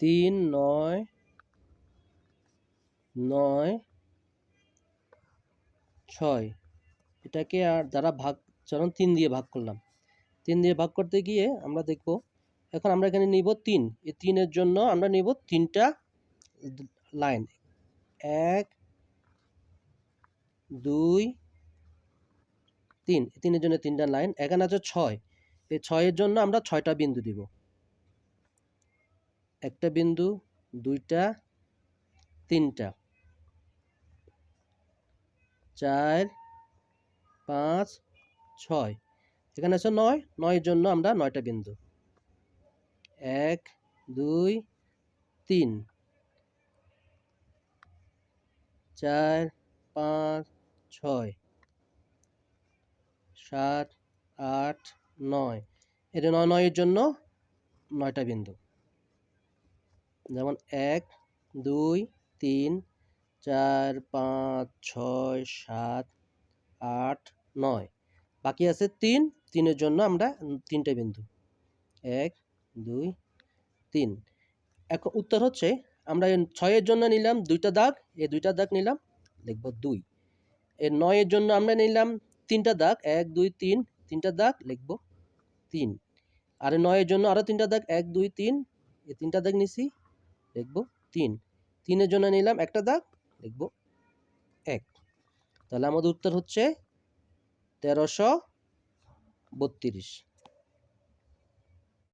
তিন, নয় নয়, ছয়। এটাকে আর দ্বারা ভাগ চলুন তিন দিয়ে ভাগ করলাম। তিন দিয়ে ভাগ করতে গিয়ে আমরা দেখব, এখন আমরা এখানে নিব তিন। এই তিনের জন্য আমরা নিব তিনটা লাইন। এক, দুই, তিন। তিনের জন্য তিনটা লাইন। এখানে আছে ছয়। এই ছয়ের জন্য আমরা ছয়টা বিন্দু দিব। একটা বিন্দু, দুইটা, তিনটা। চার, পাঁচ, ছয়। এখানে আছে নয়। নয়ের জন্য আমরা নয়টা বিন্দু। এক, দুই, তিন। চার, পাঁচ, ছয়। সাত, আট, নয়। এটা নয়, নয়ের জন্য নয়টা বিন্দু। যেমন এক, দুই, তিন, চার, পাঁচ, ছয়, সাত, আট, নয়। বাকি আছে তিন। তিনের জন্য আমরা তিনটে বিন্দু। এক, দুই, তিন। এখন উত্তর হচ্ছে আমরা ছয়ের জন্য নিলাম দুইটা দাগ। এই দুইটা দাগ নিলাম লিখব দুই। এর নয়ের জন্য আমরা নিলাম তিনটা দাগ। এক, দুই, তিন। তিনটা দাগ, লিখব তিন। আর নয়ের জন্য আরও তিনটা দাগ। এক, দুই, তিন। এই তিনটা দাগ নিছি। লিখব তিন। তিনের জন্য নিলাম একটা দাগ, লিখব এক। তাহলে আমাদের উত্তর হচ্ছে তেরোশো বত্রিশ।